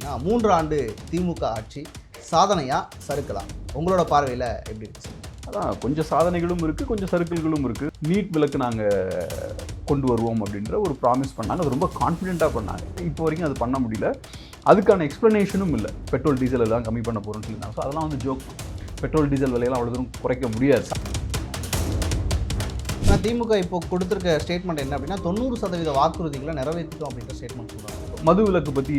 அப்படின்னா மூன்று ஆண்டு திமுக ஆட்சி சாதனையா சறுக்கலாம் உங்களோட பார்வையில் எப்படி இருக்கு சார்? அதான் கொஞ்சம் சாதனைகளும் இருக்குது கொஞ்சம் சர்க்கிள்களும் இருக்குது நீட் விளக்கு நாங்கள் கொண்டு வருவோம் அப்படின்ற ஒரு ப்ராமிஸ் பண்ணாங்க. அது ரொம்ப கான்ஃபிடென்ட்டாக பண்ணாங்க. இப்போ வரைக்கும் அது பண்ண முடியல. அதுக்கான எக்ஸ்ப்ளனேஷனும் இல்லை. பெட்ரோல் டீசல் எல்லாம் கம்மி பண்ண போகிறோம்னு சொல்லியிருந்தாங்க. ஸோ அதெல்லாம் வந்து ஜோக் பெட்ரோல் டீசல் விலையெல்லாம் அவ்வளோ தூரம் குறைக்க முடியாது திமுக இப்போ கொடுத்துருக்க ஸ்டேட்மெண்ட் என்ன அப்படின்னா தொண்ணூறு சதவீத வாக்குறுதிகளை நிறைவேற்றிட்டோம் அப்படின்ற ஸ்டேட்மெண்ட் சொல்கிறாங்க மது விலக்கு பற்றி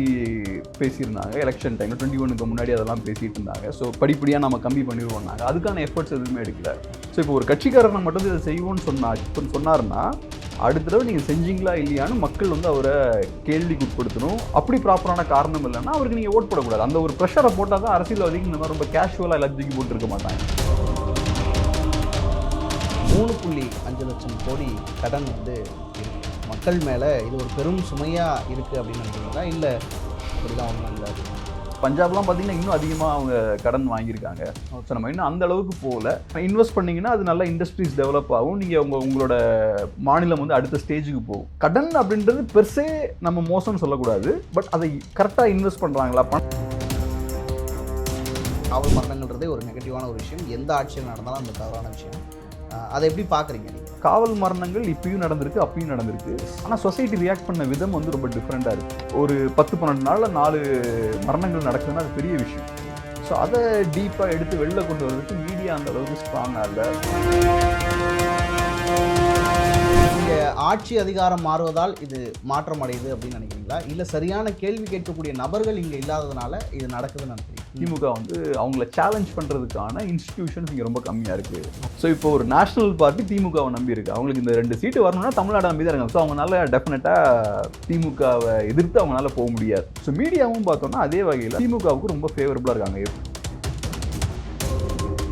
பேசியிருந்தாங்க. எலெக்ஷன் டைமில் டுவெண்ட்டி ஒனுக்கு முன்னாடி அதெல்லாம் பேசிட்டு இருந்தாங்க. ஸோ படிப்படியாக நம்ம கம்மி பண்ணிடுவோம்னாங்க அதுக்கான எஃபர்ட்ஸ் எதுவுமே எடுக்கல. ஸோ இப்போ ஒரு கட்சிக்காரனை மட்டும் இதை செய்வோம்னு சொன்னா இப்போ அடுத்த தடவை நீங்கள் செஞ்சீங்களா இல்லையான்னு மக்கள் வந்து அவரை கேள்விக்கு உட்படுத்தணும் அப்படி ப்ராப்பரான காரணம் இல்லைன்னா அவருக்கு நீங்கள் ஓட் போடக்கூடாது. அந்த ஒரு ப்ரெஷரை போட்டால் தான் அரசியல்வாதிக்கு இந்த மாதிரி ரொம்ப கேஷுவலாக எல்லாத்தையும் போட்டுருக்க மாட்டாங்க. மூணு புள்ளி அஞ்சு லட்சம் கோடி கடன் வந்து இருக்குது மக்கள் மேலே இது ஒரு பெரும் சுமையாக இருக்குது அப்படின்னு நினைக்கிறீங்களா? இல்லை அப்படிலாம் ஒன்றும் இல்லை பஞ்சாப்லாம் பார்த்தீங்கன்னா இன்னும் அதிகமாக அவங்க கடன் வாங்கியிருக்காங்க. ஸோ நம்ம இன்னும் அந்த அளவுக்கு போகல. இன்வெஸ்ட் பண்ணீங்கன்னா அது நல்ல இண்டஸ்ட்ரீஸ் டெவலப் ஆகும். நீங்கள் உங்கள் உங்களோட மாநிலம் வந்து அடுத்த ஸ்டேஜுக்கு போகும். கடன் அப்படின்றது பெருசே நம்ம மோசம்னு சொல்லக்கூடாது. பட் அதை கரெக்டாக இன்வெஸ்ட் பண்ணுறாங்களா காவல் மரணங்கள்ன்றதே ஒரு நெகட்டிவான ஒரு விஷயம். எந்த ஆட்சியில் நடந்தாலும் அந்த தவறான விஷயம். அதை எப்படி பார்க்குறீங்க காவல் மரணங்கள் இப்பயும் நடந்திருக்கு அப்பயும் நடந்திருக்கு. ஆனால் சொசைட்டி ரியாக்ட் பண்ண விதம் வந்து ரொம்ப டிஃப்ரெண்ட்டாக இருக்குது ஒரு பத்து பன்னெண்டு நாளில் நாலு மரணங்கள் நடக்குதுன்னா அது பெரிய விஷயம். ஸோ அதை டீப்பாக எடுத்து வெளில கொண்டு வர்றதுக்கு மீடியா அந்த அளவுக்கு ஸ்ட்ராங்காக இல்லை. இங்கே ஆட்சி அதிகாரம் மாறுவதால் இது மாற்றம் அடையுது அப்படின்னு நினைக்கிறீங்களா? இல்லை சரியான கேள்வி கேட்கக்கூடிய நபர்கள் இங்கே இல்லாததுனால இது நடக்குதுன்னு நினைக்கிறீங்க திமுக வந்து அவங்கள சேலஞ்ச் பண்ணுறதுக்கான இன்ஸ்டிடியூஷன்ஸ் இங்கே ரொம்ப கம்மியாக இருக்குது ஸோ இப்போ ஒரு நேஷனல் பார்ட்டி திமுகவை நம்பி இருக்கு. அவங்களுக்கு இந்த ரெண்டு சீட்டு வரணும்னா தமிழ்நாடு நம்பி தான் இருக்காங்க. ஸோ அவங்களால டெஃபினட்டாக திமுகவை எதிர்த்து அவங்களால போக முடியாது. ஸோ மீடியாவும் பார்த்தோம்னா அதே வகையில் திமுகவுக்கு ரொம்ப ஃபேவரபுளாக இருக்காங்க.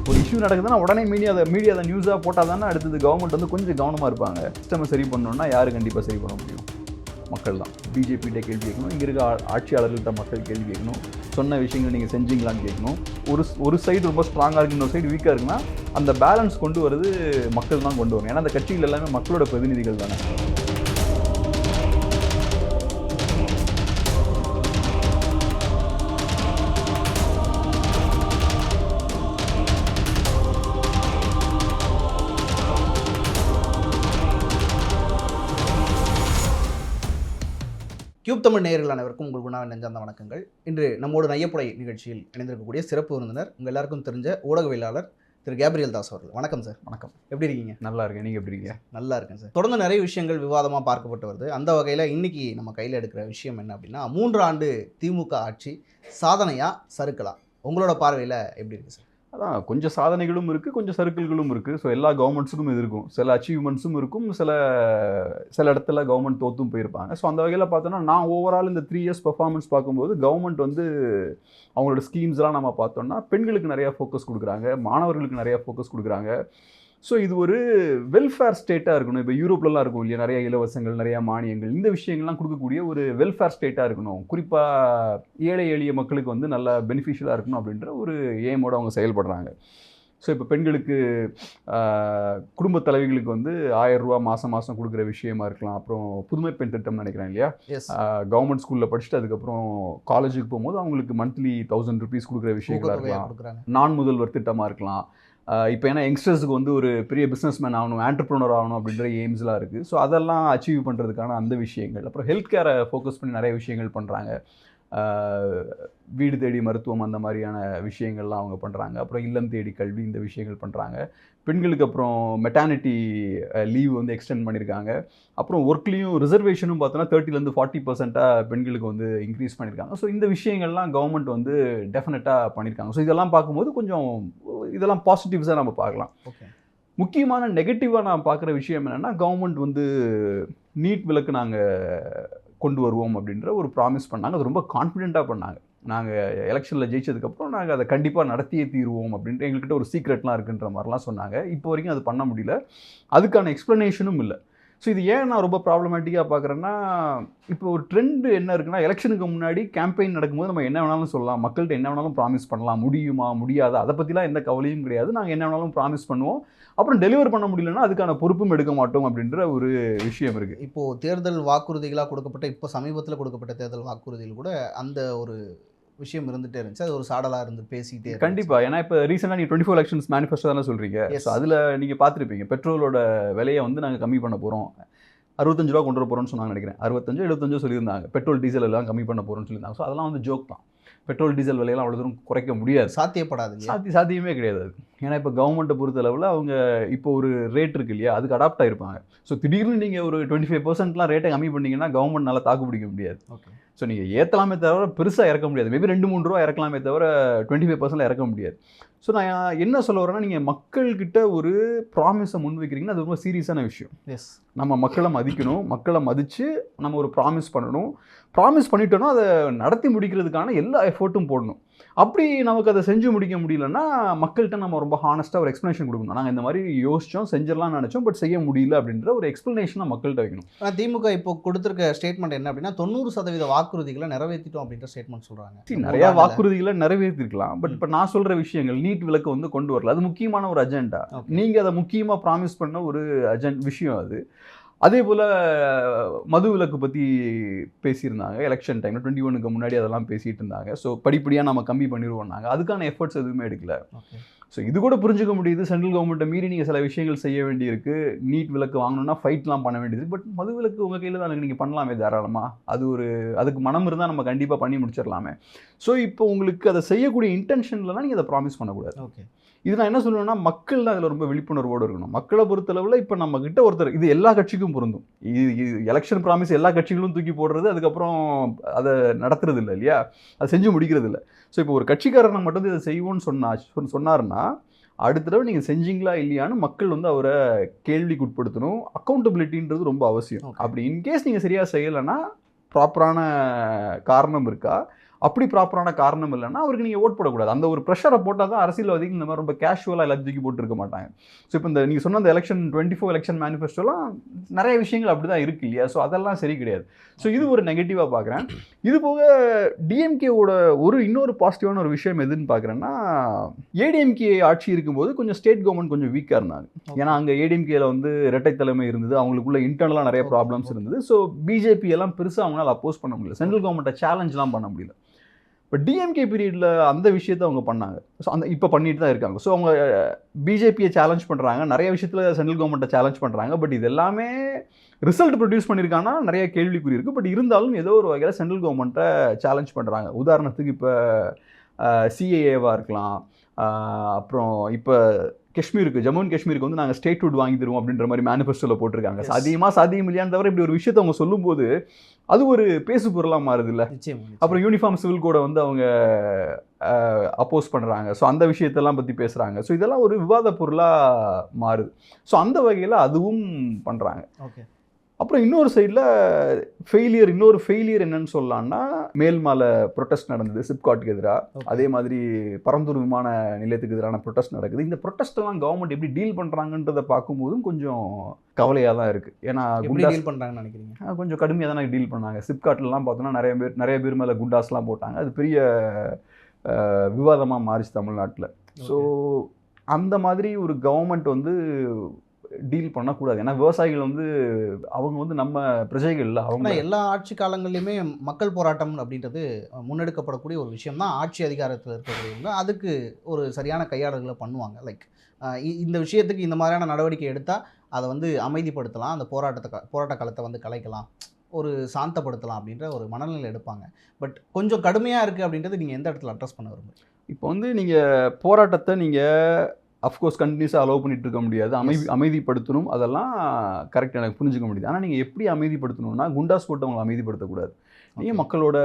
ஒரு இஷ்யூ நடக்குதுன்னா உடனே மீடியா அதை மீடியா அதை நியூஸாக போட்டால் தானே அடுத்தது கவர்மெண்ட் வந்து கொஞ்சம் கவனமாக இருப்பாங்க. சிஸ்டமை சரி பண்ணணும்னா யார் கண்டிப்பாக சரி பண்ண முடியும்? மக்கள் தான் பிஜேபிகிட்ட கேள்வி கேட்கணும். இங்கே இருக்க ஆட்சியாளர்கள்ட்ட மக்கள் கேள்வி கேட்கணும். சொன்ன விஷயங்கள் நீங்கள் செஞ்சீங்களான்னு கேட்கணும். ஒரு ஒரு சைடு ரொம்ப ஸ்ட்ராங்காக இருக்கு இன்னொரு சைடு வீக்காக இருக்குன்னா அந்த பேலன்ஸ் கொண்டு வரது மக்கள் தான் கொண்டு வரணும். ஏன்னா அந்த கட்சிகள் எல்லாமே மக்களோட பிரதிநிதிகள் தானே. கியூப் தமிழ் நேயர்கள் அனைவருக்கும் உங்கள் குணாவின் நெஞ்சார்ந்த வணக்கங்கள். இன்று நம்மோடு நையப்புடை நிகழ்ச்சியில் இணைந்திருக்கக்கூடிய சிறப்பு விருந்தினர் உங்கள் எல்லாருக்கும் தெரிஞ்ச ஊடகவியலாளர் திரு கேப்ரியல் தாஸ் அவர்கள். வணக்கம் சார். வணக்கம். எப்படி இருக்கீங்க? நல்லா இருக்கேன். நீங்கள் எப்படி இருக்கீங்க? நல்லா இருக்கேன் சார். தொடர்ந்து நிறைய விஷயங்கள் விவாதமாக பார்க்கப்பட்டு வருது. அந்த வகையில் இன்னைக்கு நம்ம கையில் எடுக்கிற விஷயம் என்ன அப்படின்னா மூன்று ஆண்டு திமுக ஆட்சி சாதனையா சறுக்கலாம் உங்களோட பார்வையில் எப்படி இருக்கு சார்? அதான் கொஞ்சம் சாதனைகளும் இருக்குது கொஞ்சம் சர்க்கிள்களும் இருக்குது ஸோ எல்லா கவர்மெண்ட்ஸுக்கும் இது இருக்கும். சில அச்சீவ்மெண்ட்ஸும் இருக்கும் சில சில இடத்துல கவர்மெண்ட் தோற்றும் போயிருப்பாங்க. ஸோ அந்த வகையில் பார்த்தோன்னா நான் ஓவரால் இந்த த்ரீ இயர்ஸ் பர்ஃபார்மன்ஸ் பார்க்கும்போது கவர்மெண்ட் வந்து அவங்களோட ஸ்கீம்ஸ்லாம் நம்ம பார்த்தோம்னா பெண்களுக்கு நிறையா ஃபோக்கஸ் கொடுக்குறாங்க மாணவர்களுக்கு நிறையா ஃபோக்கஸ் கொடுக்குறாங்க. ஸோ இது ஒரு வெல்ஃபேர் ஸ்டேட்டாக இருக்கணும். இப்போ யூரோப்லலாம் இருக்கும் இல்லையா? நிறைய இலவசங்கள் நிறையா மானியங்கள். இந்த விஷயங்கள்லாம் கொடுக்கக்கூடிய ஒரு வெல்ஃபேர் ஸ்டேட்டாக இருக்கணும். குறிப்பாக ஏழை எளிய மக்களுக்கு வந்து நல்ல பெனிஃபிஷியலாக இருக்கணும் அப்படின்ற ஒரு ஏமோட அவங்க செயல்படுறாங்க. ஸோ இப்போ பெண்களுக்கு ஆஹ், குடும்பத் தலைவிகளுக்கு வந்து ஆயிரம் ரூபா மாதம் மாதம் கொடுக்குற விஷயமா இருக்கலாம். அப்புறம் புதுமை பெண் திட்டம்னு நினைக்கிறேன் இல்லையா? கவர்மெண்ட் ஸ்கூலில் படிச்சுட்டு அதுக்கப்புறம் காலேஜுக்கு போகும்போது அவங்களுக்கு மந்த்லி தௌசண்ட் ருபீஸ் கொடுக்குற விஷயங்களா இருக்கலாம். நான் முதல்வர் திட்டமாக இருக்கலாம். இப்போ ஏன்னா யங்ஸ்டர்ஸுக்கு வந்து ஒரு பெரிய பிஸ்னஸ் மேன் ஆகணும் ஆண்டர்ப்ரனர் ஆகணும் அப்படின்ற எய்ம்ஸ்லாம் இருக்குது ஸோ அதெல்லாம் அச்சீவ் பண்ணுறதுக்கான அந்த விஷயங்கள். அப்புறம் ஹெல்த் கேரை ஃபோக்கஸ் பண்ணி நிறைய விஷயங்கள் பண்ணுறாங்க வீடு தேடி மருத்துவம் அந்த மாதிரியான விஷயங்கள்லாம் அவங்க பண்ணுறாங்க அப்புறம் இல்லம் தேடி கல்வி இந்த விஷயங்கள் பண்ணுறாங்க பெண்களுக்கு அப்புறம் மெட்டானிட்டி லீவ் வந்து எக்ஸ்டெண்ட் பண்ணியிருக்காங்க அப்புறம் ஒர்க்லேயும் ரிசர்வேஷனும் பார்த்தோன்னா தேர்ட்டிலேருந்து ஃபார்ட்டி பர்சென்ட்டாக பெண்களுக்கு வந்து இன்க்ரீஸ் பண்ணியிருக்காங்க ஸோ இந்த விஷயங்கள்லாம் கவர்மெண்ட் வந்து டெஃபினட்டாக பண்ணியிருக்காங்க ஸோ இதெல்லாம் பார்க்கும்போது கொஞ்சம் இதெல்லாம் பாசிட்டிவ்ஸாக நம்ம பார்க்கலாம். ஓகே முக்கியமான நெகட்டிவாக நான் பார்க்குற விஷயம் என்னென்னா கவர்மெண்ட் வந்து நீட் விலக்கு நாங்கள் கொண்டு வருவோம் அப்படின்ற ஒரு ப்ராமிஸ் பண்ணாங்க. அது ரொம்ப கான்ஃபிடென்ட்டாக பண்ணாங்க. நாங்கள் எலெக்ஷனில் ஜெயிச்சதுக்கப்புறம் நாங்கள் அதை கண்டிப்பாக நடத்தியே தீருவோம் அப்படின்ட்டு எங்கள்கிட்ட ஒரு சீக்ரெட்லாம் இருக்குன்ற மாதிரிலாம் சொன்னாங்க. இப்போ வரைக்கும் அது பண்ண முடியல. அதுக்கான எக்ஸ்ப்ளனேஷனும் இல்லை. ஸோ இது ஏன் நான் ரொம்ப ப்ராப்ளமேட்டிக்காக பார்க்குறேன்னா இப்போ ஒரு ட்ரெண்டு என்ன இருக்குன்னா எலெக்ஷனுக்கு முன்னாடி கேம்பெயின் நடக்கும்போது நம்ம என்ன வேணாலும் சொல்லலாம். மக்கள்கிட்ட என்ன வேணாலும் ப்ராமிஸ் பண்ணலாம். முடியுமா? முடியாதா? அதை பற்றிலாம் எந்த கவலையும் கிடையாது. நாங்கள் என்ன வேணாலும் ப்ராமிஸ் பண்ணுவோம். அப்புறம் டெலிவர் பண்ண முடியலன்னா அதுக்கான பொறுப்பும் எடுக்க மாட்டோம் அப்படின்ற ஒரு விஷயம் இருக்குது இப்போது தேர்தல் வாக்குறுதிகளாக கொடுக்கப்பட்ட இப்போ சமீபத்தில் கொடுக்கப்பட்ட தேர்தல் வாக்குறுதியில் கூட அந்த ஒரு விஷயம் இருந்துட்டே இருந்துச்சு. அது ஒரு சாடலாக இருந்து பேசிக்கிட்டே இருந்துச்சு. கண்டிப்பா. ஏன்னா இப்போ ரீசெண்டாக நீங்கள் டுவெண்ட்டி ஃபோர் எலெக்ஷன்ஸ் மேனிஃபெஸ்டோ தானே சொல்கிறீங்க. ஸோ அதில் நீங்கள் பார்த்துருப்பீங்க. பெட்ரோலோட விலையை வந்து நாங்கள் கம்மி பண்ண போகிறோம் அறுபத்தஞ்சு ரூபா கொண்டு வர போகிறோம்னு சொன்னாங்க நினைக்கிறேன். அறுபத்தஞ்சு எழுபத்தஞ்சோ சொல்லியிருந்தாங்க. பெட்ரோல் டீசல் எல்லாம் கம்மி பண்ண போகிறோம்னு சொல்லியிருந்தாங்க. ஸோ அதெல்லாம் வந்து ஜோக் தான். பெட்ரோல் டீசல் விலையெல்லாம் அவ்வளோ தூரம் குறைக்க முடியாது. சாத்தியப்படாது சாத்தி சாத்தியமே கிடையாது ஏன்னா இப்போ கவர்மெண்ட்டை பொறுத்தளவில் அவங்க இப்போ ஒரு ரேட் இருக்கு இல்லையா? அதுக்கு அடாப்ட் ஆயிருப்பாங்க. ஸோ திடீர்னு நீங்கள் ஒரு டுவெண்ட்டி ஃபைவ் பர்சன்ட்லாம் ரேட்டை கம்மி பண்ணீங்கன்னா கவர்மெண்ட்னால தாக்கு பிடிக்க முடியாது. ஓகே ஸோ நீங்கள் ஏற்றலாமே தவிர பெருசாக இறக்க முடியாது. மேபி ரெண்டு மூணு ரூபா இறக்கலாமே தவிர டுவெண்ட்டி ஃபைவ் பர்சன்ட் இறக்க முடியாது. ஸோ நான் என்ன சொல்ல வரேன்னா நீங்கள் மக்கள்கிட்ட ஒரு ப்ராமிஸை முன் வைக்கிறீங்கன்னா அது ரொம்ப சீரியஸான விஷயம். எஸ் நம்ம மக்களை மதிக்கணும். மக்களை மதித்து நம்ம ஒரு ப்ராமிஸ் பண்ணணும். ப்ராமிஸ் பண்ணிட்டோம்னா அதை நடத்தி முடிக்கிறதுக்கான எல்லா எஃபோர்ட்டும் போடணும். அப்படி நமக்கு அதை செஞ்சு முடிக்க முடியலன்னா மக்கள்கிட்ட நம்ம ரொம்ப ஹானஸ்ட்டாக ஒரு எக்ஸ்ப்ளனேஷன் கொடுக்கணும். நாங்கள் இந்த மாதிரி யோசிச்சோம் செஞ்சிடலாம்னு நினச்சோம் பட் செய்ய முடியல அப்படின்ற ஒரு எக்ஸ்ப்ளனேஷனை மக்கள்கிட்ட வைக்கணும். திமுக இப்போ கொடுத்துருக்க ஸ்டேட்மெண்ட் என்ன அப்படின்னா தொண்ணூறு சதவீத வாக்குறுதிகளை நிறைவேற்றிட்டோம் அப்படின்ற ஸ்டேட்மெண்ட் சொல்கிறாங்க நிறைய வாக்குறுதிகளை நிறைவேற்றிருக்கலாம் பட் இப்போ நான் சொல்ற விஷயங்கள் நீட் விலக்கு வந்து கொண்டு வரல. அது முக்கியமான ஒரு அஜெண்டா. நீங்க அதை முக்கியமா ப்ராமிஸ் பண்ண ஒரு அஜெண்ட் விஷயம் அது. அதே போல மது விலக்கு பத்தி பேசியிருந்தாங்க எலெக்ஷன் டைம்ல டுவெண்ட்டி ஒனுக்கு முன்னாடி அதெல்லாம் பேசிட்டு இருந்தாங்க. ஸோ படிப்படியா நம்ம கம்மி பண்ணிடுவோம் நாங்க அதுக்கான எஃபர்ட்ஸ் எதுவுமே எடுக்கல. ஸோ இது கூட புரிஞ்சுக்க முடியுது. சென்ட்ரல் கவர்மெண்ட்டை மீறி நீங்கள் சில விஷயங்கள் செய்ய வேண்டியிருக்கு. நீட் விலக்கு வாங்கணும்னா ஃபைட்லாம் பண்ண வேண்டியது. பட் மது விலக்கு உங்கள் கையில் தான் நீங்கள் பண்ணலாமே தாராளமாக அது ஒரு அதுக்கு மனம் இருந்தால் நம்ம கண்டிப்பாக பண்ணி முடிச்சிடலாமே. ஸோ இப்போ உங்களுக்கு அதை செய்யக்கூடிய இன்டென்ஷன்லலாம் நீங்கள் அதை ப்ராமிஸ் பண்ணக்கூடாது. ஓகே இது நான் என்ன சொல்லுவேன்னா மக்கள் தான் இதில் ரொம்ப விழிப்புணர்வோடு இருக்கணும். மக்களை பொறுத்தளவில் இப்போ நம்ம கிட்ட ஒருத்தர் இது எல்லா கட்சிக்கும் பொருந்தும். இது எலெக்ஷன் ப்ராமிஸ் எல்லா கட்சிகளும் தூக்கி போடுறது அதுக்கப்புறம் அதை நடத்துறது இல்லை இல்லையா? அதை செஞ்சு முடிக்கிறது இல்லை ஸோ இப்போ ஒரு கட்சிக்காரனை மட்டும் இதை செய்வோம்னு சொன்னா சொன்ன- சொன்னாருன்னா அடுத்த தடவை நீங்கள் செஞ்சீங்களா இல்லையான்னு மக்கள் வந்து அவரை கேள்விக்கு உட்படுத்தணும் அக்கௌண்டபிலிட்டின்றது ரொம்ப அவசியம். அப்படி இன்கேஸ் நீங்கள் சரியாக செய்யலைன்னா ப்ராப்பரான காரணம் இருக்கா? அப்படி ப்ராப்பரான காரணம் இல்லைன்னா அவருக்கு நீங்கள் ஓட் போடக்கூடாது. அந்த ஒரு ப்ரெஷரை போட்டால் தான் அரசியல்வாதிகள் இந்த மாதிரி ரொம்ப கேஷுவலாக எல்லாத்தையும் தூக்கி போட்டுருக்க மாட்டாங்க. ஸோ இப்போ இந்த நீங்கள் சொன்ன அந்த எலெக்ஷன் டுவெண்ட்டி ஃபோர் எலெக்ஷன் மேனிஃபெஸ்டோலாம் நிறைய விஷயங்கள் அப்படி தான் இருக்கு இல்லையா? ஸோ அதெல்லாம் சரி கிடையாது. ஸோ இது ஒரு நெகட்டிவாக பார்க்குறேன் இது போக டிஎம்கேவோட ஒரு இன்னொரு பாசிட்டிவான ஒரு விஷயம் எதுன்னு பார்க்குறேன்னா ஏடிஎம்கே ஆட்சி இருக்கும்போது கொஞ்சம் ஸ்டேட் கவர்மெண்ட் கொஞ்சம் வீக்காக இருந்தாங்க. ஏன்னா அங்கே ஏடிஎம்கேல வந்து இரட்டை தலைமை இருந்தது. அவங்களுக்குள்ள இன்டர்னலாக நிறைய ப்ராப்ளம்ஸ். இருந்தது. ஸோ பிஜேபி எல்லாம் பெருசாக அவங்களால அப்போஸ் பண்ண முடியல. சென்ட்ரல் கவர்மெண்ட்டை சேலஞ்ச்லாம் பண்ண முடியல. இப்போ டிஎம்கே பீரியடில் அந்த விஷயத்தை அவங்க பண்ணாங்க. ஸோ அந்த இப்போ பண்ணிட்டு தான் இருக்காங்க. ஸோ அவங்க பிஜேபியை சேலஞ்ச் பண்ணுறாங்க நிறைய விஷயத்தில் சென்ட்ரல் கவர்மெண்ட்டை சேலஞ்ச் பண்ணுறாங்க பட் இது எல்லாமே ரிசல்ட் ப்ரொடியூஸ் பண்ணியிருக்காங்கன்னா நிறைய கேள்விக்குறி இருக்குது பட் இருந்தாலும் ஏதோ ஒரு வகையில் சென்ட்ரல் கவர்மெண்ட்டை சேலஞ்ச் பண்ணுறாங்க உதாரணத்துக்கு இப்போ சிஏஏவாக இருக்கலாம். அப்புறம் இப்போ காஷ்மீருக்கு ஜம்மு அண்ட் காஷ்மீருக்கு வந்து நாங்கள் ஸ்டேட்ஹுட் வாங்கி தருவோம் அப்படின்ற மாதிரி மேனிஃபெஸ்டோவில் போட்டிருக்காங்க. Yes. சாதியமாக சாதியம் இல்லையான்னு தவிர இப்படி ஒரு விஷயத்தை அவங்க சொல்லும்போது அது ஒரு பேசு பொருளாக மாறுது இல்ல. அப்புறம் யூனிஃபார்ம் சிவில் கோடை வந்து அவங்க அப்போஸ் பண்ணுறாங்க ஸோ அந்த விஷயத்தெல்லாம் பற்றி பேசுகிறாங்க ஸோ இதெல்லாம் ஒரு விவாத பொருளாக மாறுது. ஸோ அந்த வகையில் அதுவும் பண்ணுறாங்க ஓகே அப்புறம் இன்னொரு சைடில் ஃபெயிலியர் இன்னொரு ஃபெயிலியர் என்னன்னு சொல்லலாம்னா மேல்மால ப்ரொட்டஸ்ட் நடந்தது சிப்காட்டுக்கு எதிராக. அதே மாதிரி பரந்தூர் விமான நிலையத்துக்கு எதிரான ப்ரொட்டஸ்ட் நடக்குது. இந்த ப்ரொட்டஸ்ட் எல்லாம் கவர்மெண்ட் எப்படி டீல் பண்ணுறாங்கன்றதை பார்க்கும்போதும் கொஞ்சம் கவலையாக தான் இருக்குது ஏன்னா டீல் பண்றாங்கன்னு நினைக்கிறீங்க? கொஞ்சம் கடுமையாக தானே டீல் பண்ணாங்க. சிப்காட்லலாம் பார்த்தோன்னா நிறைய பேர் நிறைய பேர் மேலே குண்டாஸ்லாம் போட்டாங்க. அது பெரிய விவாதமாக மாறிச்சு தமிழ்நாட்டில். ஸோ அந்த மாதிரி ஒரு கவர்மெண்ட் வந்து டீல் பண்ணக்கூடாது. ஏன்னா விவசாயிகள் வந்து அவங்க வந்து நம்ம பிரஜைகள் இல்லை அவங்க. எல்லா ஆட்சி காலங்கள்லையுமே மக்கள் போராட்டம் அப்படின்றது முன்னெடுக்கப்படக்கூடிய ஒரு விஷயம் தான் ஆட்சி அதிகாரத்தில் இருக்கக்கூடியவங்க அதுக்கு ஒரு சரியான கையாடல்களை பண்ணுவாங்க. லைக் இந்த விஷயத்துக்கு இந்த மாதிரியான நடவடிக்கை எடுத்தால் அதை வந்து அமைதிப்படுத்தலாம். அந்த போராட்டத்தை போராட்ட காலத்தை வந்து கலைக்கலாம். ஒரு சாந்தப்படுத்தலாம் அப்படின்ற ஒரு மனநிலை எடுப்பாங்க. பட் கொஞ்சம் கடுமையாக இருக்குது அப்படின்றது நீங்கள் எந்த இடத்துல அட்ரஸ் பண்ண விரும்புறீங்க? இப்போ வந்து நீங்கள் போராட்டத்தை நீங்கள் அஃப்கோர்ஸ் கண்டினியூஸாக அலோவ் பண்ணிட்டு இருக்க முடியாது. அமைதி Yes. அமைதிப்படுத்தணும். அதெல்லாம் கரெக்ட் எனக்கு புரிஞ்சுக்க முடியுது. ஆனால் நீங்கள் எப்படி அமைதிப்படுத்தணும்னா குண்டாஸ் போட்டு அவங்களை அமைதிப்படுத்தக்கூடாது. நீங்கள். மக்களோட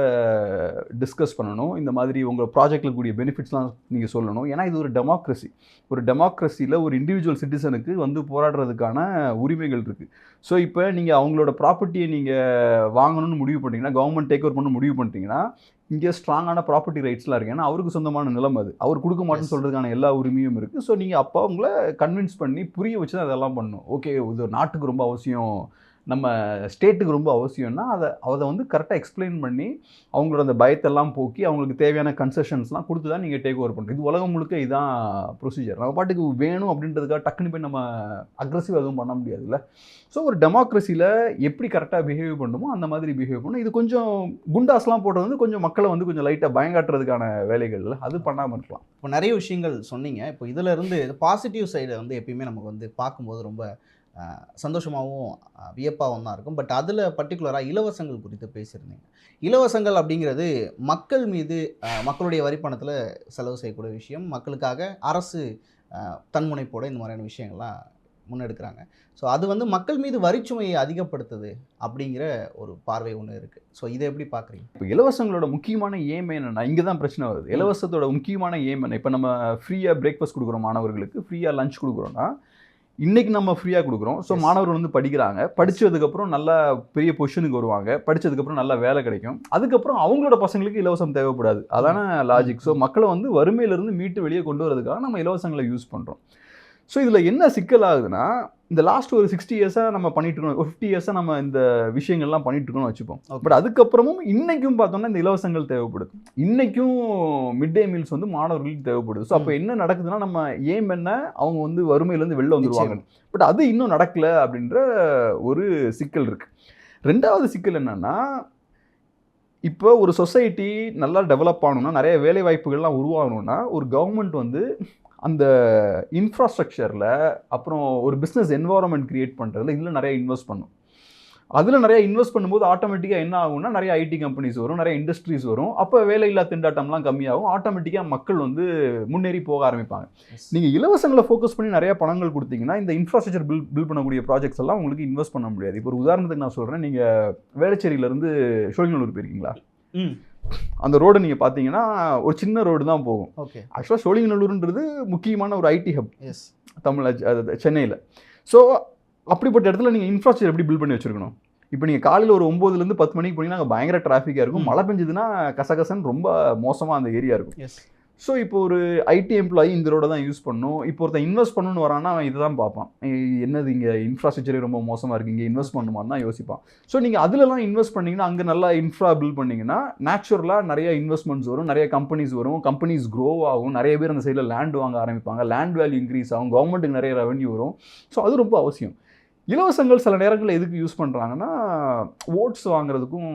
டிஸ்கஸ் பண்ணணும். இந்த மாதிரி உங்கள் ப்ராஜெக்டில் கூடிய பெனிஃபிட்ஸ்லாம் நீங்கள் சொல்லணும். ஏன்னா இது ஒரு டெமோக்ரஸி ஒரு டெமோக்ரஸியில் ஒரு இண்டிவிஜுவல் சிட்டிசனுக்கு வந்து போராடுறதுக்கான உரிமைகள் இருக்குது ஸோ இப்போ நீங்கள் அவங்களோட ப்ராப்பர்ட்டியை நீங்கள் வாங்கணும்னு முடிவு பண்ணிட்டீங்கன்னா கவர்மெண்ட் டேக் ஓவர் பண்ண முடிவு பண்ணிட்டீங்கன்னா இங்கே ஸ்ட்ராங்கான ப்ராப்பர்ட்டி ரைட்ஸ்லாம் இருக்குது ஏன்னா அவருக்கு சொந்தமான நிலம் அது. அவர் கொடுக்க மாட்டேன்னு. சொல்கிறதுக்கான எல்லா உரிமையும் இருக்குது ஸோ நீங்கள் அப்போ அவங்கள கன்வின்ஸ் பண்ணி புரிய வச்சு தான் அதெல்லாம் பண்ணணும். ஓகே இது நாட்டுக்கு ரொம்ப அவசியம். நம்ம ஸ்டேட்டுக்கு ரொம்ப அவசியம்னா அதை அதை வந்து கரெக்டாக எக்ஸ்பிளைன் பண்ணி அவங்களோட அந்த பயத்தெல்லாம் போக்கி அவங்களுக்கு தேவையான கன்செஷன்ஸ்லாம் கொடுத்து தான் நீங்கள் டேக் ஓவர் பண்ணுறது இது உலகம் முழுக்க இதுதான் ப்ரொசீஜர் நம்ம பாட்டுக்கு வேணும் அப்படின்றதுக்காக டக்குன்னு போய் நம்ம அக்ரஸிவ் எதுவும் பண்ண முடியாதுல்ல. ஸோ ஒரு டெமோக்ரஸியில் எப்படி கரெக்டாக பிஹேவ் பண்ணுமோ அந்த மாதிரி பிஹேவ் பண்ணும். இது கொஞ்சம் குண்டாஸ்லாம் போடுறது வந்து கொஞ்சம் மக்களை வந்து கொஞ்சம் லைட்டாக பயங்காட்டுறதுக்கான வேலைகள் அது பண்ணாமல் இருக்கலாம். இப்போ நிறைய விஷயங்கள் சொன்னீங்க. இப்போ இதில் இருந்து பாசிட்டிவ் சைடை வந்து எப்பயுமே நமக்கு வந்து பார்க்கும்போது ரொம்ப சந்தோஷமாகவும் வியப்பாகவும் தான் இருக்கும். பட் அதில் பர்டிகுலராக இலவசங்கள் குறித்து பேசியிருந்தீங்க. இலவசங்கள் அப்படிங்கிறது மக்கள் மீது மக்களுடைய வரிப்பணத்தில் செலவு செய்யக்கூடிய விஷயம். மக்களுக்காக அரசு தன்முனைப்போடு இந்த மாதிரியான விஷயங்கள்லாம் முன்னெடுக்கிறாங்க. ஸோ அது வந்து மக்கள் மீது வரிச்சுமையை அதிகப்படுத்துது அப்படிங்கிற ஒரு பார்வை ஒன்று இருக்குது ஸோ இதை எப்படி பார்க்குறீங்க? இப்போ இலவசங்களோட முக்கியமான ஏம் என்னென்னா இங்கே தான் பிரச்சனை வருது. இலவசத்தோட முக்கியமான ஏம் என்ன? இப்போ நம்ம ஃப்ரீயாக பிரேக்ஃபாஸ்ட் கொடுக்குறோம் மாணவர்களுக்கு ஃப்ரீயாக லஞ்ச் கொடுக்குறோன்னா இன்னைக்கு நம்ம ஃப்ரீயாக கொடுக்குறோம். ஸோ. மாணவர்கள் வந்து படிக்கிறாங்க. படிச்சதுக்கப்புறம் நல்லா பெரிய பொசிஷனுக்கு வருவாங்க. படிச்சதுக்கப்புறம் நல்ல வேலை கிடைக்கும். அதுக்கப்புறம் அவங்களோட பசங்களுக்கு இலவசம் தேவைப்படாது. அதான லாஜிக் ஸோ மக்களை வந்து வறுமையிலிருந்து மீட்டு வெளியே கொண்டு வரதுக்காக நம்ம இலவசங்களை யூஸ் பண்ணுறோம் ஸோ இதில் என்ன சிக்கல் ஆகுதுன்னா இந்த லாஸ்ட் ஒரு சிக்ஸ்டி இயர்ஸாக நம்ம பண்ணிட்டு இருக்கோம். ஒரு ஃபிஃப்டி இயர்ஸாக நம்ம இந்த விஷயங்கள்லாம் பண்ணிட்டு இருக்கோம்னு வச்சுப்போம். பட் அதுக்கப்புறமும் இன்னைக்கும் பார்த்தோம்னா இந்த இலவசங்கள் தேவைப்படுது. இன்னைக்கும் மிட் டே மீல்ஸ் வந்து மாணவர்களுக்கு தேவைப்படுது. ஸோ அப்போ என்ன நடக்குதுன்னா நம்ம ஏம் என்ன? அவங்க வந்து வறுமையிலேருந்து வெளில வந்துருவாங்க. பட் அது இன்னும் நடக்கல அப்படின்ற ஒரு சிக்கல் இருக்கு. ரெண்டாவது சிக்கல் என்னன்னா இப்போ ஒரு சொசைட்டி நல்லா டெவலப் ஆகணும்னா நிறைய வேலை வாய்ப்புகள்லாம் உருவாகணும்னா ஒரு கவர்மெண்ட் வந்து அந்த இன்ஃப்ராஸ்ட்ரக்சரில் அப்புறம் ஒரு பிஸ்னஸ் என்வாரன்மெண்ட் கிரியேட் பண்ணுறதுல இதில் நிறைய இன்வெஸ்ட் பண்ணும். அதில் நிறைய இன்வெஸ்ட் பண்ணும்போது ஆட்டோமேட்டிக்காக என்ன ஆகும்னா நிறைய ஐடி கம்பெனிஸ் வரும் நிறைய இண்டஸ்ட்ரீஸ் வரும். அப்போ வேலையில்லா திண்டாட்டம்லாம் கம்மியாகும். ஆட்டோமேட்டிக்காக மக்கள் வந்து முன்னேறி போக ஆரம்பிப்பாங்க. நீங்கள் இலவசங்களை ஃபோக்கஸ் பண்ணி நிறைய பணங்கள் கொடுத்தீங்கன்னா இந்த இன்ஃப்ராஸ்ட்ரக்சர் பில் பில் பண்ணக்கூடிய ப்ராஜெக்ட்ஸ் எல்லாம் உங்களுக்கு இன்வெஸ்ட் பண்ண முடியாது. இப்போ ஒரு உதாரணத்துக்கு நான் சொல்கிறேன் நீங்கள் வேளச்சேரியிலேருந்து சோழிங்கநல்லூர் போயிருக்கீங்களா? ம். அந்த ரோடு நீங்கள் பார்த்தீங்கன்னா ஒரு சின்ன ரோடு தான் போகும். ஓகே. ஆக்சுவலாக சோழிங்கநல்லூர்ன்றது முக்கியமான ஒரு ஐடி ஹப் எஸ் தமிழ் சென்னையில். ஸோ அப்படிப்பட்ட இடத்துல நீங்கள் இன்ஃப்ராஸ்ட்ரக்சர் எப்படி பில்ட் பண்ணி வச்சிருக்கணும்? இப்போ நீங்கள் காலையில் ஒரு ஒம்போதுலேருந்து பத்து மணிக்கு போனீங்கன்னா அங்கே பயங்கர டிராஃபிக்காக இருக்கும். மழை பெஞ்சதுன்னா கசகசன்னு ரொம்ப மோசமாக அந்த ஏரியா இருக்கும். எஸ் ஸோ இப்போ ஒரு ஐடி எம்ப்ளாயி இந்த ரோட தான் யூஸ் பண்ணும். இப்போ ஒருத்தன் இன்வெஸ்ட் பண்ணணும்னு வரான்னா அவன் இதை தான் பார்ப்பான் என்னது இங்கே இன்ஃப்ராஸ்ட்ரக்சரே ரொம்ப மோசமாக இருக்குது இங்கே இன்வெஸ்ட் பண்ணுமான்னு தான் யோசிப்பான். ஸோ நீங்கள் அதிலலாம் இன்வெஸ்ட் பண்ணிங்கன்னா அங்கே நல்லா இன்ஃப்ரா பில்ட் பண்ணிங்கன்னா நேச்சுரலாக நிறைய இன்வெஸ்ட்மெண்ட்ஸ் வரும் நிறைய கம்பெனிஸ் வரும் கம்பெனிஸ் க்ரோ ஆகும் நிறைய பேர் அந்த சைடில் லேண்ட் வாங்க ஆரம்பிப்பாங்க லேண்ட் வேல்யூ இன்க்ரீஸ் ஆகும் கவர்மெண்ட்டுக்கு நிறைய ரெவன்யூ வரும். ஸோ அது ரொம்ப அவசியம். இலவசங்கள் சில நேரங்களில் எதுக்கு யூஸ் பண்ணுறாங்கன்னா ஓட்ஸ் வாங்குறதுக்கும்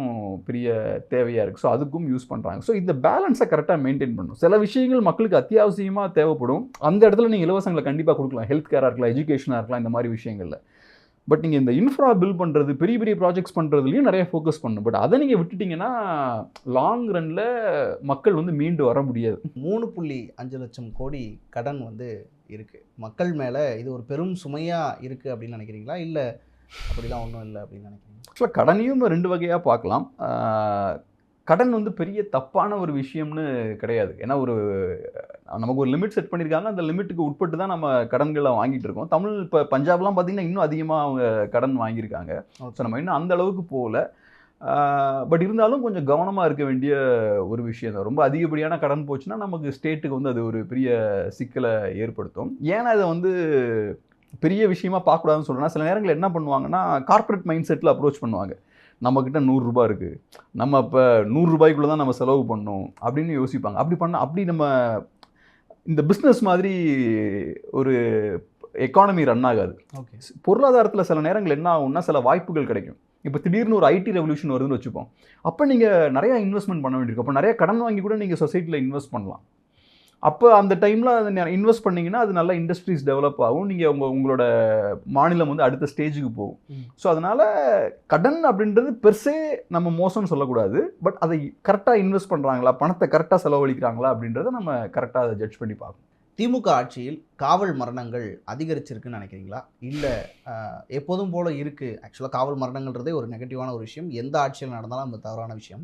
பெரிய தேவையாக இருக்குது ஸோ அதுக்கும் யூஸ் பண்ணுறாங்க ஸோ இந்த பேலன்ஸை கரெக்டாக மெயின்டைன் பண்ணணும். சில விஷயங்கள் மக்களுக்கு அத்தியாவசியமாக தேவைப்படும். அந்த இடத்துல நீங்கள் இலவசங்களை கண்டிப்பாக கொடுக்கலாம். ஹெல்த் கேராக இருக்கலாம் எஜுகேஷனாக இருக்கலாம் இந்த மாதிரி விஷயங்களில். பட் நீங்கள் இந்த இன்ஃப்ரா பில் பண்ணுறது பெரிய பெரிய ப்ராஜெக்ட்ஸ் பண்ணுறதுலையும் நிறைய ஃபோக்கஸ் பண்ணணும். பட் அதை நீங்கள் விட்டுட்டிங்கன்னா லாங் ரனில் மக்கள் வந்து மீண்டு வர முடியாது. மூணு புள்ளி அஞ்சு லட்சம் கோடி கடன் வந்து இருக்கு. மக்கள் மேலே இது ஒரு பெரும் சுமையா இருக்கு அப்படின்னு நினைக்கிறீங்களா? இல்லை அப்படிலாம் ஒன்றும் இல்லை அப்படின்னு நினைக்கிறீங்க ஆக்சுவலாக கடனையும் ரெண்டு வகையாக பார்க்கலாம். கடன் வந்து பெரிய தப்பான ஒரு விஷயம்னு கிடையாது. ஏன்னா ஒரு நமக்கு ஒரு லிமிட் செட் பண்ணியிருக்காங்க. அந்த லிமிட்டுக்கு உட்பட்டு தான் நம்ம கடன்களை வாங்கிட்டு இருக்கோம். தமிழ் இப்போ பஞ்சாப்லாம் பார்த்தீங்கன்னா இன்னும் அதிகமாக அவங்க கடன் வாங்கியிருக்காங்க. ஸோ நம்ம இன்னும் அந்த அளவுக்கு போகல. பட் இருந்தாலும் கொஞ்சம் கவனமாக இருக்க வேண்டிய ஒரு விஷயம் தான். ரொம்ப அதிகப்படியான கடன் போச்சுன்னா நமக்கு ஸ்டேட்டுக்கு வந்து அது ஒரு பெரிய சிக்கலை ஏற்படுத்தும். ஏன்னா இதை வந்து பெரிய விஷயமா பார்க்கக்கூடாதுன்னு சொல்கிறேன்னா சில நேரங்களில் என்ன பண்ணுவாங்கன்னா கார்ப்பரேட் மைண்ட் செட்டில் அப்ரோச் பண்ணுவாங்க. நம்மக்கிட்ட நூறுரூபா இருக்குது நம்ம இப்போ நூறுரூபாய்க்குள்ளே தான் நம்ம செலவு பண்ணணும் அப்படின்னு யோசிப்பாங்க. அப்படி பண்ண அப்படி நம்ம இந்த பிஸ்னஸ் மாதிரி ஒரு எக்கானமி ரன் ஆகாது. ஓகே பொருளாதாரத்தில் சில நேரங்கள் என்ன ஆகும்னா சில வாய்ப்புகள் கிடைக்கும். இப்போ திடீர்னு ஒரு ஐடி ரெவல்யூஷன் வருதுன்னு வச்சுப்போம். அப்போ நீங்கள் நிறையா இன்வெஸ்ட்மெண்ட் பண்ண வேண்டியிருக்கும் அப்போ நிறைய கடன் வாங்கி கூட நீங்கள் சொசைட்டியில் இன்வெஸ்ட் பண்ணலாம். அப்போ அந்த டைமில் அதை இன்வெஸ்ட் பண்ணீங்கன்னா அது நல்ல இண்டஸ்ட்ரீஸ் டெவலப் ஆகும். நீங்கள் உங்கள் உங்களோட மாநிலம் வந்து அடுத்த ஸ்டேஜுக்கு போகும். ஸோ அதனால் கடன் அப்படின்றது பெருசே நம்ம மோசம்னு சொல்லக்கூடாது. பட் அதை கரெக்டாக இன்வெஸ்ட் பண்ணுறாங்களா பணத்தை கரெக்டாக செலவழிக்கிறாங்களா? அப்படின்றத நம்ம கரெக்டாக அதை ஜட்ஜ் பண்ணி பார்க்கணும். திமுக ஆட்சியில் காவல் மரணங்கள் அதிகரிச்சிருக்குன்னு நினைக்கிறீங்களா? இல்லை எப்போதும் போல இருக்குது ஆக்சுவலாக காவல் மரணங்கள்ன்றதே ஒரு நெகட்டிவான ஒரு விஷயம். எந்த ஆட்சியில் நடந்தாலும் அது தவறான விஷயம்.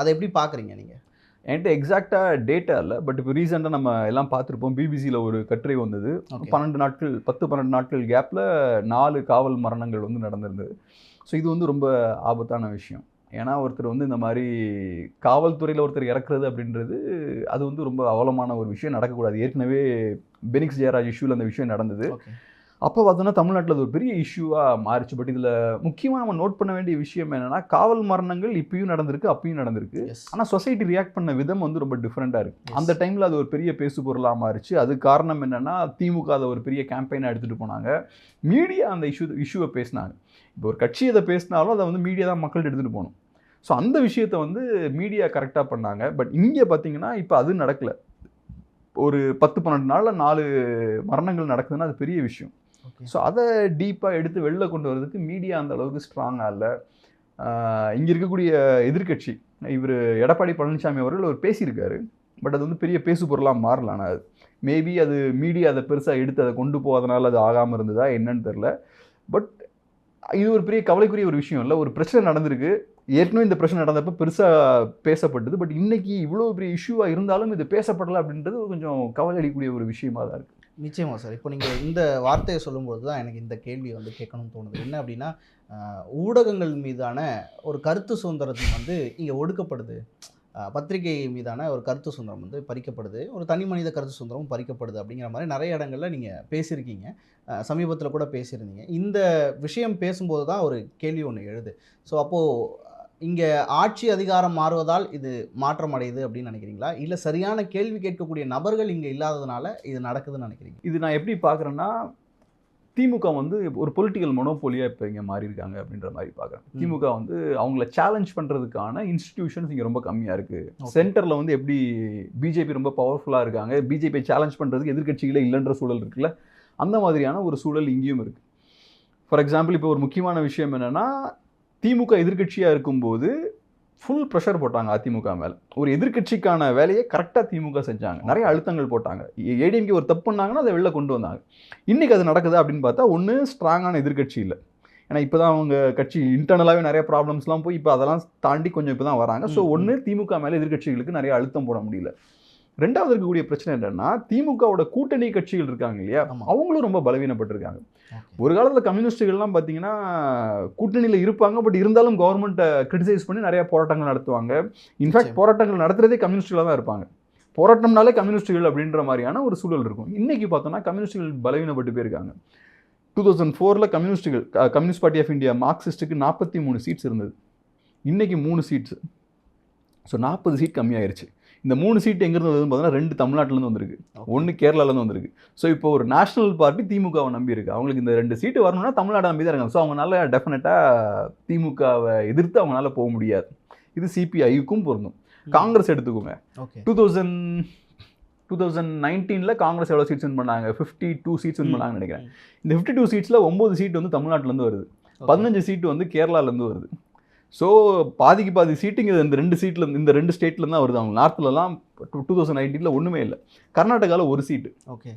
அதை எப்படி பார்க்குறீங்க நீங்கள் என்கிட்ட எக்ஸாக்டாக டேட்டா இல்லை. பட் இப்போ ரீசெண்டாக நம்ம எல்லாம் பார்த்துருப்போம். பிபிசியில் ஒரு கட்டுரை வந்தது. பன்னெண்டு நாட்கள் பத்து பன்னெண்டு நாட்கள் கேப்பில் நாலு காவல் மரணங்கள் வந்து நடந்திருந்தது. ஸோ இது வந்து ரொம்ப ஆபத்தான விஷயம். ஏன்னா ஒருத்தர் வந்து இந்த மாதிரி காவல்துறையில் ஒருத்தர் இறக்குறது அப்படின்றது அது வந்து ரொம்ப அவலமான ஒரு விஷயம் நடக்கக்கூடாது. ஏற்கனவே பெனிக்ஸ் ஜெயராஜ் இஷ்யூவில் அந்த விஷயம் நடந்தது. அப்போ பார்த்தோன்னா தமிழ்நாட்டில் அது ஒரு பெரிய இஷ்யூவாக மாறிச்சு. பட் இதில் முக்கியமாக நம்ம நோட் பண்ண வேண்டிய விஷயம் என்னன்னா காவல் மரணங்கள் இப்பயும் நடந்திருக்கு அப்பயும் நடந்திருக்கு. ஆனால் சொசைட்டி ரியாக்ட் பண்ண விதம் வந்து ரொம்ப டிஃப்ரெண்ட்டாக இருக்கு. Yes. அந்த டைமில் அது ஒரு பெரிய பேசு பொருளாக மாறிச்சு. அது காரணம் என்னன்னா திமுக அதை ஒரு பெரிய கேம்பெயினாக எடுத்துகிட்டு போனாங்க. மீடியா அந்த இஷ்யூ இஷ்யூவை பேசினாங்க. இப்போ ஒரு கட்சி அதை பேசினாலும் அதை வந்து மீடியா தான் மக்கள்கிட்ட எடுத்துகிட்டு போகணும். ஸோ அந்த விஷயத்தை வந்து மீடியா கரெக்டாக பண்ணாங்க. பட் இங்கே பார்த்தீங்கன்னா இப்போ அது நடக்கல. ஒரு பத்து பன்னெண்டு நாளில் நாலு மரணங்கள் நடக்குதுன்னா அது பெரிய விஷயம். ஸோ அதை டீப்பாக எடுத்து வெளில கொண்டு வரதுக்கு மீடியா அந்த அளவுக்கு ஸ்ட்ராங்காக இல்லை. இங்கே இருக்கக்கூடிய எதிர்க்கட்சி இவர் எடப்பாடி பழனிசாமி அவர்கள் அவர் பேசியிருக்காரு. பட் அது வந்து பெரிய பேசு பொருளாக மாறல. ஆனால் அது மேபி அது மீடியா அதை பெருசாக எடுத்து அதை கொண்டு போகாதனால அது ஆகாமல் இருந்ததா என்னன்னு தெரில பட் இது ஒரு பெரிய கவலைக்குரிய ஒரு விஷயம் இல்லை. ஒரு பிரச்சனை நடந்திருக்கு. ஏற்கனவே இந்த பிரச்சனை நடந்தப்போ பெருசாக பேசப்பட்டது. பட் இன்றைக்கி இவ்வளோ பெரிய இஷ்யூவாக இருந்தாலும் இது பேசப்படலை அப்படின்றது கொஞ்சம் கவலை அடிக்கக்கூடிய ஒரு விஷயமா தான் இருக்குது நிச்சயமாக சார். இப்போ நீங்கள் இந்த வார்த்தையை சொல்லும்போது தான் எனக்கு இந்த கேள்வி வந்து கேட்கணும்னு தோணுது. என்ன அப்படின்னா ஊடகங்கள் மீதான ஒரு கருத்து சுதந்திரத்தின் வந்து இங்கே ஒடுக்கப்படுது. பத்திரிகை மீதான ஒரு கருத்து சுதந்திரம் வந்து பறிக்கப்படுது. ஒரு தனி மனித கருத்து சுதந்திரமும் பறிக்கப்படுது அப்படிங்கிற மாதிரி நிறைய இடங்களில் நீங்கள் பேசியிருக்கீங்க. சமீபத்தில் கூட பேசியிருந்தீங்க. இந்த விஷயம் பேசும்போது தான் ஒரு கேள்வி ஒன்று எழுது. ஸோ அப்போது இங்கே ஆட்சி அதிகாரம் மாறுவதால் இது மாற்றம் அடையுது அப்படின்னு நினைக்கிறீங்களா? இல்லை சரியான கேள்வி கேட்கக்கூடிய நபர்கள் இங்கே இல்லாததுனால இது நடக்குதுன்னு நினைக்கிறீங்க? இது நான் எப்படி பார்க்குறேன்னா திமுக வந்து ஒரு பொலிட்டிக்கல் மொனோபோலியாக இப்போ இங்கே மாறி இருக்காங்க அப்படின்ற மாதிரி பார்க்குறேன். திமுக வந்து அவங்கள சேலஞ்ச் பண்ணுறதுக்கான இன்ஸ்டிடியூஷன்ஸ் இங்கே ரொம்ப கம்மியாக இருக்குது. சென்டரில் வந்து எப்படி பிஜேபி ரொம்ப பவர்ஃபுல்லாக இருக்காங்க பிஜேபி சேலஞ்ச் பண்ணுறதுக்கு எதிர்க்கட்சிகளே இல்லைன்ற சூழல் இருக்குல்ல அந்த மாதிரியான ஒரு சூழல் இங்கேயும் இருக்குது ஃபார் எக்ஸாம்பிள் இப்போ ஒரு முக்கியமான விஷயம் என்னென்னா திமுக எதிர்க்கட்சியாக இருக்கும்போது ஃபுல் ப்ரெஷர் போட்டாங்க அதிமுக மேலே. ஒரு எதிர்க்கட்சிக்கான வேலையை கரெக்டாக திமுக செஞ்சாங்க. நிறைய அழுத்தங்கள் போட்டாங்க. ஏடிஎம்கே ஒரு தப்பு பண்ணாங்கன்னா அதை வெளில கொண்டு வந்தாங்க. இன்றைக்கி அது நடக்குது அப்படின்னு பார்த்தா ஒன்று ஸ்ட்ராங்கான எதிர்க்கட்சி இல்லை. ஏன்னா இப்போ தான் அவங்க கட்சி இன்டர்னலாகவே நிறைய ப்ராப்ளம்ஸ்லாம் போய் இப்போ அதெல்லாம் தாண்டி கொஞ்சம் இப்போ தான் வராங்க ஸோ. ஒன்று திமுக மேலே எதிர்க்கட்சிகளுக்கு நிறைய அழுத்தம் போட முடியல. ரெண்டாவது இருக்கக்கூடிய பிரச்சனை என்னன்னா திமுகவோட கூட்டணி கட்சிகள் இருக்காங்க இல்லையா. அவங்களும் ரொம்ப பலவீனப்பட்டிருக்காங்க. ஒரு காலத்தில் கம்யூனிஸ்டுகள்லாம் பார்த்தீங்கன்னா கூட்டணியில் இருப்பாங்க பட் இருந்தாலும் கவர்மெண்ட்டை கிரிட்டிசைஸ் பண்ணி நிறைய போராட்டங்கள் நடத்துவாங்க. இன்ஃபேக்ட். போராட்டங்கள் நடத்துறதே கம்யூனிஸ்டுகளாக தான் இருப்பாங்க. போராட்டம்னாலே கம்யூனிஸ்டுகள் அப்படின்ற மாதிரியான ஒரு சூழல் இருக்கும். இன்னைக்கு பார்த்தோம்னா கம்யூனிஸ்டுகள் பலவீனப்பட்டு போயிருக்காங்க. டூ தௌசண்ட் ஃபோரில் கம்யூனிஸ்டுகள் கம்யூனிஸ்ட் பார்ட்டி ஆஃப் இந்தியா மார்க்சிஸ்ட்டுக்கு நாற்பத்தி மூணு சீட்ஸ் இருந்தது. இன்னைக்கு மூணு சீட்ஸ் ஸோ நாற்பது சீட் கம்மியாயிருச்சு. இந்த மூணு சீட் எங்கேருந்து வருதுன்னு பார்த்தீங்கன்னா ரெண்டு தமிழ்நாட்டிலேருந்து வந்திருக்கு. ஒன்று கேரளாலேருந்து வந்திருக்கு. ஸோ இப்போ ஒரு நேஷனல் பார்ட்டி திமுகவை நம்பி இருக்கு. அவங்களுக்கு இந்த ரெண்டு சீட்டு வரணும்னா தமிழ்நாடு நம்பி தான் இருக்காங்க. ஸோ அவங்களால டெஃபினட்டாக திமுகவை எதிர்த்து அவங்களால போக முடியாது. இது சிபிஐக்கும் பொருந்தும். காங்கிரஸ் எடுத்துக்கோங்க டூ தௌசண்ட் டூ தௌசண்ட் நைன்டீனில் காங்கிரஸ் எவ்வளோ சீட்ஸ் வின் பண்ணாங்க? Fifty two seats win. பண்ணாங்கன்னு நினைக்கிறேன். இந்த ஃபிஃப்டி டூ சீட்ஸில் ஒம்பது சீட் வந்து தமிழ்நாட்டிலேருந்து வருது. பதினஞ்சு சீட்டு வந்து கேரளாலேருந்து வருது. ஸோ பாதிக்கு பாதி சீட்டுங்க இந்த ரெண்டு சீட்டில் இந்த ரெண்டு ஸ்டேட்லேருந்து தான் வருது. அவங்க நார்த்லலாம் டூ தௌசண்ட் நைன்டீனில் ஒன்றுமே இல்லை. கர்நாடகாவில் ஒரு சீட்டு ஓகே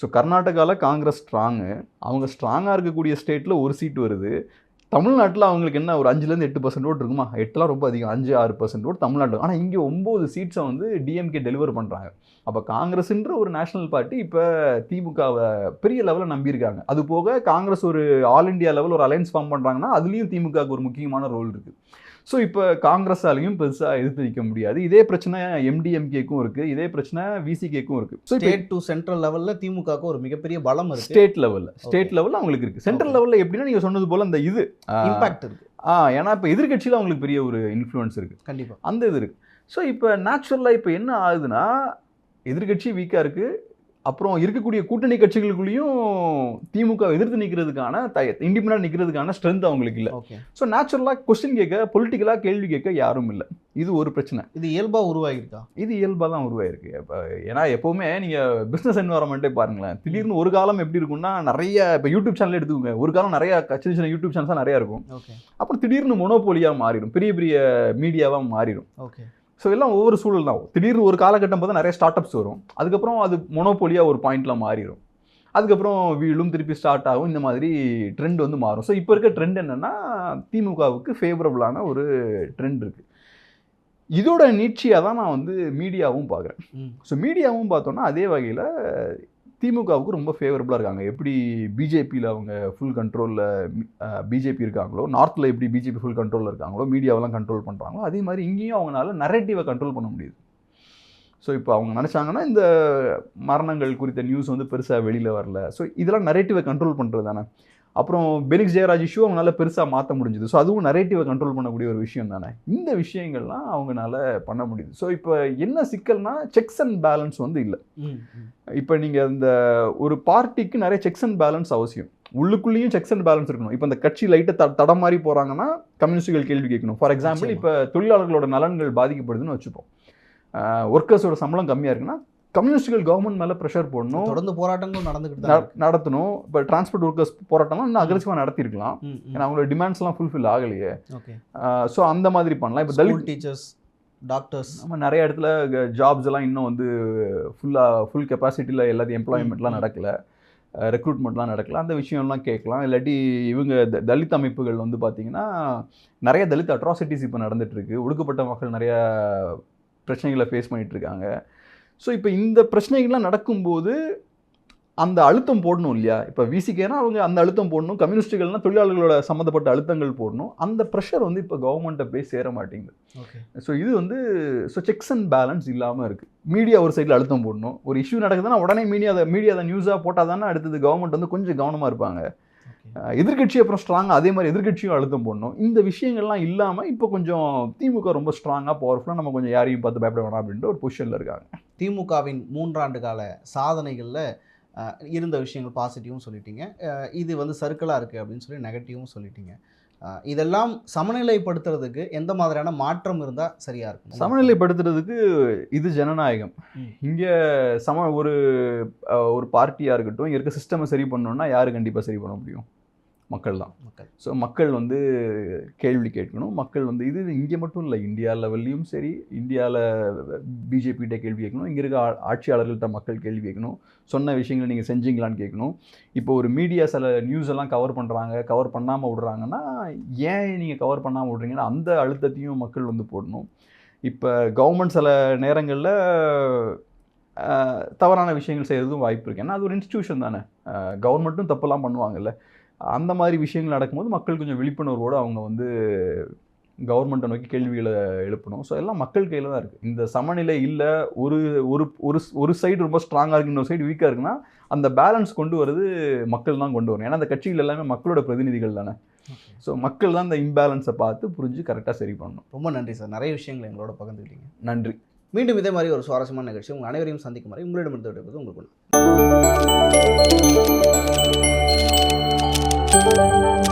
ஸோ கர்நாடகாவில் காங்கிரஸ் ஸ்ட்ராங்கு அவங்க ஸ்ட்ராங்காக இருக்கக்கூடிய ஸ்டேட்டில் ஒரு சீட் வருது. தமிழ்நாட்டில் அவங்களுக்கு என்ன ஒரு அஞ்சுலேருந்து எட்டு பர்சன்ட் ஓட் இருக்குமா? எட்டுலாம் ரொம்ப அதிகம். அஞ்சு ஆறு பர்சன்ட் ஓட் தமிழ்நாட்டில் ஆனால் இங்கே ஒம்பது சீட்ஸை வந்து டிஎம்கே டெலிவர் பண்ணுறாங்க அப்போ காங்கிரஸ்ன்ற ஒரு நேஷனல் பார்ட்டி இப்போ திமுகவை பெரிய லெவலில் நம்பியிருக்காங்க. அது போக காங்கிரஸ் ஒரு ஆல் இந்தியா லெவல் ஒரு அலைன்ஸ் ஃபார்ம் பண்ணுறாங்கன்னா அதுலேயும் திமுகவுக்கு ஒரு முக்கியமான ரோல் இருக்குது ஸோ இப்போ காங்கிரஸாலையும் பெருசாக எதிர்த்து நிற்க முடியாது. இதே பிரச்சனை எம்டிஎம்கேக்கும் இருக்குது இதே பிரச்சனை விசிகேக்கும் இருக்குது ஸோ ஸ்டேட் டு சென்ட்ரல் லெவல்ல திமுகவுக்கு ஒரு மிகப்பெரிய பலம் இருக்கு. ஸ்டேட் லெவலில் ஸ்டேட் லெவலில் அவங்களுக்கு இருக்குது சென்ட்ரல். லெவலில் எப்படின்னா நீங்கள் சொன்னது போல் அந்த இது. இம்பாக்ட் இருக்கு. ஆ ஏன்னா இப்போ எதிர்க்கட்சியில் அவங்களுக்கு பெரிய ஒரு இன்ஃப்ளூயன்ஸ் இருக்குது கண்டிப்பா. அந்த இது இருக்குது ஸோ இப்போ நேச்சுரலாக இப்போ என்ன ஆகுதுன்னா எதிர்க்கட்சி வீக்காக இருக்குது அப்புறம் இருக்கக்கூடிய கூட்டணி கட்சிகளுக்குள்ளேயும் திமுக எதிர்த்து நிற்கிறதுக்கான த இண்டிபெண்டாக நிற்கிறதுக்கான ஸ்ட்ரென்த் அவங்களுக்கு இல்லை. ஸோ நேச்சுரலாக கொஸ்டின் கேட்க பொலிட்டிக்கலாக கேள்வி கேட்க யாரும் இல்லை. இது ஒரு பிரச்சனை. இது இயல்பா உருவாகிருக்கா? இது இயல்பாக தான் உருவாயிருக்கு. இப்போ ஏன்னா எப்போவுமே நீங்கள் பிஸ்னஸ் என்வரன்மெண்ட்டே பாருங்களேன். திடீர்னு ஒரு காலம் எப்படி இருக்கும்னா நிறைய இப்போ யூடியூப் சேனல் எடுத்துக்கோங்க. ஒரு காலம் நிறைய சின்ன சின்ன யூடியூப் சேனல்ஸ் நிறையா இருக்கும். அப்புறம் திடீர்னு மொனோபோலியாக மாறிடும். பெரிய பெரிய மீடியாவாக மாறிடும். ஓகே ஸோ எல்லாம் ஒவ்வொரு சூழல் தான். திடீர்னு ஒரு காலகட்டம் பார்த்தா நிறைய ஸ்டார்ட் அப்ஸ் வரும். அதுக்கப்புறம் அது மொனோபோலியாக ஒரு பாயிண்ட்ல மாறிடும் அதுக்கப்புறம் வீழும் திருப்பி ஸ்டார்ட் ஆகும். இந்த மாதிரி ட்ரெண்ட் வந்து மாறும். ஸோ இப்போ இருக்க ட்ரெண்ட் என்னன்னா திமுகவுக்கு ஃபேவரபுளான ஒரு ட்ரெண்ட் இருக்கு. இதோட நீட்சியாக தான் நான் வந்து மீடியாவும் பார்க்குறேன். ஸோ மீடியாவும் பார்த்தோன்னா அதே வகையில் திமுகவுக்கு ரொம்ப ஃபேவரபுளாக இருக்காங்க. எப்படி பிஜேபியில் அவங்க ஃபுல் கண்ட்ரோலில் பிஜேபி இருக்காங்களோ நார்த்தில் எப்படி பிஜேபி ஃபுல் கண்ட்ரோலில் இருக்காங்களோ மீடியாவெல்லாம் கண்ட்ரோல் பண்ணுறாங்களோ அதே மாதிரி இங்கேயும் அவங்களால நரேட்டிவை கண்ட்ரோல் பண்ண முடியுது. ஸோ இப்போ அவங்க நினச்சாங்கன்னா இந்த மரணங்கள் குறித்த நியூஸ் வந்து பெருசாக வெளியில் வரல. ஸோ இதெல்லாம் நரேட்டிவை கண்ட்ரோல் பண்ணுறது தானே அப்புறம் பெனிக்ஸ் ஜெயராஜ் இஷ்யூ அவங்களால பெருசாக மாற்ற முடிஞ்சுது. ஸோ அதுவும் நரேட்டிவை கண்ட்ரோல் பண்ணக்கூடிய ஒரு விஷயம் தானே. இந்த விஷயங்கள்லாம் அவங்களால பண்ண முடியுது. ஸோ இப்போ என்ன சிக்கல்னா செக்ஸ் அண்ட் பேலன்ஸ் வந்து இல்லை. இப்போ நீங்கள் இந்த ஒரு பார்ட்டிக்கு நிறைய செக்ஸ் அண்ட் பேலன்ஸ் அவசியம். உள்ளுக்குள்ளேயும் செக்ஸ் அண்ட் பேலன்ஸ் இருக்கணும். இப்போ இந்த கட்சி லைட்டை த தடம் மாதிரி போகிறாங்கன்னா கம்யூனிஸ்டுகள் கேள்வி கேட்கணும். For example. இப்போ தொழிலாளர்களோட நலன்கள் பாதிக்கப்படுதுன்னு வச்சுப்போம். ஒர்க்கர்ஸோட சம்பளம் கம்மியாக இருக்குன்னா கம்யூனிஸ்டுகள் கவர்மெண்ட் மேலே ப்ரெஷர் போடணும். தொடர்ந்து போராட்டங்களும் நடந்துகிட்டு தான் ந- இருக்கு. நடத்தணும். இப்போ டிரான்ஸ்போர்ட் ஒர்க்கர்ஸ் போராட்டம்லாம் இன்னும் அக்ரெசிவாக நடத்திருக்கலாம். ஏன்னா அவங்களோட டிமாண்ட்ஸ்லாம் ஃபுல்ஃபில் ஆகலையே. ஓகே. ஸோ அந்த மாதிரி பண்ணலாம். இப்போ தலித் டீச்சர்ஸ் டாக்டர்ஸ் நம்ம நிறைய இடத்துல ஜாப்ஸ் எல்லாம் இன்னும் வந்து ஃபுல்லாக ஃபுல் கெப்பாசிட்டியில் எல்லாத்தையும் எம்ப்ளாய்மெண்ட்லாம். நடக்கல. ரெக்ரூட்மெண்ட்லாம் நடக்கல. அந்த விஷயம்லாம் கேட்கலாம். இல்லாட்டி இவங்க த- தலித் அமைப்புகள் வந்து பார்த்தீங்கன்னா நிறைய தலித் அட்ராசிட்டிஸ் இப்போ நடந்துட்டு இருக்கு. ஒடுக்கப்பட்ட மக்கள் நிறைய பிரச்சனைகளை ஃபேஸ் பண்ணிட்டு இருக்காங்க. ஸோ இப்போ இந்த பிரச்சனைகள்லாம் நடக்கும்போது அந்த அழுத்தம் போடணும் இல்லையா? இப்போ விசிகேனா அவங்க அந்த அழுத்தம் போடணும் கம்யூனிஸ்டுகள்னா தொழிலாளர்களோட சம்மந்தப்பட்ட அழுத்தங்கள் போடணும். அந்த ப்ரெஷர் வந்து இப்போ கவர்மெண்ட்டை போய் சேர மாட்டேங்குது. ஓகே ஸோ இது வந்து ஸோ செக்ஸ் அண்ட் பேலன்ஸ் இல்லாமல் இருக்குது மீடியா ஒரு சைடில் அழுத்தம் போடணும். ஒரு இஷ்யூ நடக்குதுன்னா உடனே மீடியா அதை மீடியா அதை நியூஸாக போட்டால் தானே அடுத்தது கவர்மெண்ட் வந்து கொஞ்சம் கவனமாக இருப்பாங்க. அஹ் எதிர்க்கட்சி அப்புறம் ஸ்ட்ராங்காக அதே மாதிரி எதிர்க்கட்சியும் அழுத்தம் போடணும். இந்த விஷயங்கள்லாம் இல்லாமல் இப்போ கொஞ்சம் திமுக ரொம்ப ஸ்ட்ராங்காக பவர்ஃபுல்லாக நம்ம கொஞ்சம் யாரையும் பார்த்து பயப்பட வேணாம் அப்படின்ற ஒரு பொசிஷனில் இருக்காங்க. திமுகவின் மூன்றாண்டு கால சாதனைகளில் இருந்த விஷயங்கள் பாசிட்டிவும் சொல்லிட்டீங்க. இது வந்து சர்க்கிளாக இருக்குது அப்படின்னு சொல்லி நெகட்டிவும் சொல்லிட்டீங்க. இதெல்லாம் சமநிலைப்படுத்துறதுக்கு எந்த மாதிரியான மாற்றம் இருந்தால் சரியாக இருக்கும்? சமநிலைப்படுத்துறதுக்கு இது ஜனநாயகம். இங்கே சம ஒரு ஒரு பார்ட்டியாக இருக்கட்டும் இங்க இருக்க சிஸ்டமை சரி பண்ணணும்னா யாரு கண்டிப்பாக சரி பண்ண முடியும்? மக்கள் தான் மக்கள். ஸோ மக்கள் வந்து கேள்வி கேட்கணும். மக்கள் வந்து இது இங்கே மட்டும் இல்லை இந்தியா லெவல்லையும் சரி இந்தியாவில் பிஜேபிகிட்ட கேள்வி கேட்கணும். இங்கே இருக்க ஆட்சியாளர்கள்ட்ட மக்கள் கேள்வி கேட்கணும். சொன்ன விஷயங்களை நீங்கள் செஞ்சீங்களான்னு கேட்கணும். இப்போ ஒரு மீடியா சில நியூஸ் எல்லாம் கவர் பண்ணுறாங்க கவர் பண்ணாமல் விடுறாங்கன்னா ஏன் நீங்கள் கவர் பண்ணாமல் விடுறீங்கன்னா அந்த அழுத்தத்தையும் மக்கள் வந்து போடணும். இப்போ கவர்மெண்ட் சில நேரங்களில் தவறான விஷயங்கள் செய்கிறதுக்கும் வாய்ப்பு இருக்குது ஏன்னா அது ஒரு இன்ஸ்டியூஷன் தானே. கவர்மெண்ட்டும் தப்பெல்லாம் பண்ணுவாங்கல்ல. அந்த மாதிரி விஷயங்கள் நடக்கும்போது மக்கள் கொஞ்சம் விழிப்புணர்வோடு அவங்க வந்து கவர்மெண்ட்டை நோக்கி கேள்விகளை எழுப்பணும். ஸோ எல்லாம் மக்கள் கையில் தான் இருக்குது இந்த சமநிலை இல்லை ஒரு ஒரு ஒரு ஒரு சைடு ரொம்ப ஸ்ட்ராங்காக இருக்கு இன்னொரு சைடு வீக்காக இருக்குன்னா அந்த பேலன்ஸ் கொண்டு வரது மக்கள் தான் கொண்டு வரணும். ஏன்னா அந்த கட்சிகள் எல்லாமே மக்களோட பிரதிநிதிகள் தானே. ஸோ மக்கள் தான் இந்த இம்பேலன்ஸை பார்த்து புரிஞ்சு கரெக்டாக சரி பண்ணணும். ரொம்ப நன்றி சார். நிறைய விஷயங்களை எங்களோட பகிர்ந்துக்கிட்டீங்க. நன்றி. மீண்டும் இதே மாதிரி ஒரு சுவாரஸ்யமான நிகழ்ச்சி உங்கள் அனைவரையும் சந்திக்கும் வரை உங்களிடமிருந்து விடைபெறுவது உங்களுக்கு 嗯。